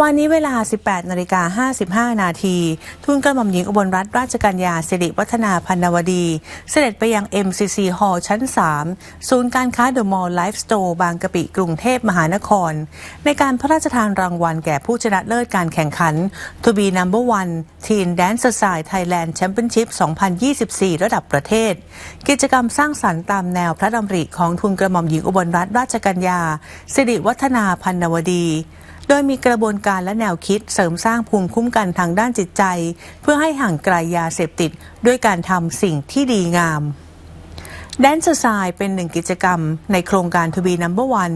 วันนี้เวลา 18 นาฬิกา 55 นาที ทุนกระหม่อมหญิงอุบลรัตนราชกัญญาสิริวัฒนาพันนวดี เสด็จไปยัง MCC Hall ชั้น 3 ศูนย์การค้าเดอะมอลล์ไลฟ์สโตร์บางกะปิกรุงเทพมหานคร ในการพระราชทานรางวัลแก่ผู้ชนะเลิศการแข่งขัน To be number one Teen Dance Style Thailand Championship 2024 ระดับประเทศ กิจกรรมสร้างสรรค์ตามแนวพระดำริของทุนกระหม่อมหญิงอุบลรัตนราชกัญญาสิริวัฒนาพันนวดี โดยมีกระบวนการและแนวคิดเสริมสร้างภูมิคุ้มกันทางด้านจิตใจ เพื่อให้ห่างไกลยาเสพติด ด้วยการทำสิ่งที่ดีงาม แดนซ์ไซเป็นหนึ่งกิจกรรมในโครงการทวีนัมเบอร์วัน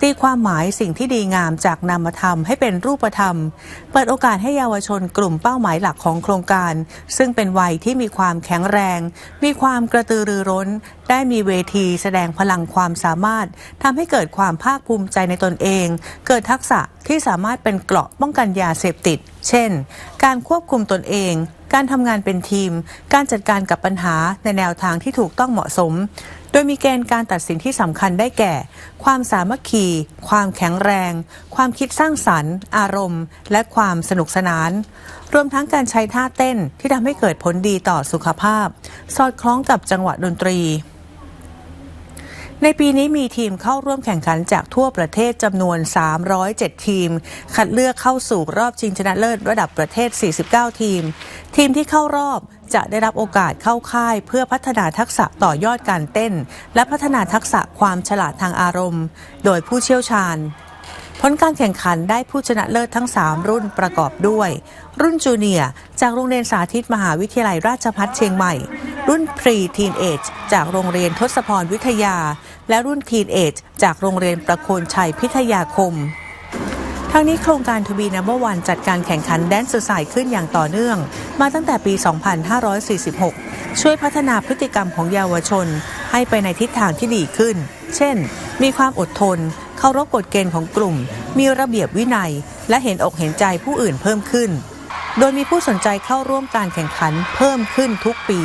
ตีความหมายสิ่งที่ดีงามจากนามธรรมให้เป็นรูปธรรม เปิดโอกาสให้เยาวชนกลุ่มเป้าหมายหลักของโครงการ ซึ่งเป็นวัยที่มีความแข็งแรง มีความกระตือรือร้น ได้มีเวทีแสดงพลังความสามารถทำให้เกิดความภาคภูมิใจในตนเอง เกิดทักษะที่สามารถเป็นเกราะป้องกันยาเสพติด เช่น การควบคุมตนเอง การทำงานเป็นทีม การจัดการกับปัญหาในแนวทางที่ถูกต้องเหมาะสม โดยมีเกณฑ์การตัดสินที่สำคัญได้แก่ ความสามัคคี ความแข็งแรง ความคิดสร้างสรรค์ อารมณ์ และความสนุกสนาน รวมทั้งการใช้ท่าเต้นที่ทำให้เกิดผลดีต่อสุขภาพ สอดคล้องกับจังหวะดนตรี ในปีนี้มีทีมเข้าร่วมแข่งขันจากทั่วประเทศจำนวน 307 ทีม คัดเลือกเข้าสู่รอบชิงชนะเลิศระดับประเทศ 49 ทีม ทีมที่เข้ารอบจะได้รับโอกาสเข้าค่ายเพื่อพัฒนาทักษะต่อยอดการเต้น และพัฒนาทักษะความฉลาดทางอารมณ์ โดยผู้เชี่ยวชาญผลการแข่งขันได้ผู้ชนะเลิศทั้ง 3 รุ่นประกอบด้วย รุ่นจูเนียร์จากโรงเรียนสาธิตมหาวิทยาลัยราชภัฏเชียงใหม่ รุ่นพรีทีนเอจจากโรงเรียนทศพรวิทยา และรุ่นทีนเอจจากโรงเรียนประโคนชัยพิทยาคมทั้งนี้โครงการทวีนัมเบอร์วันจัดการแข่งขันแดนซ์สายขึ้นอย่างต่อเนื่อง มาตั้งแต่ปี 2546 ช่วยพัฒนาพฤติกรรมของเยาวชน ให้ไปในทิศทางที่ดีขึ้น เช่น มีความอดทน เคารพกฎเกณฑ์ของกลุ่ม มีระเบียบวินัย และเห็นอกเห็นใจผู้อื่นเพิ่มขึ้น โดยมีผู้สนใจเข้าร่วมการแข่งขันเพิ่มขึ้นทุกปี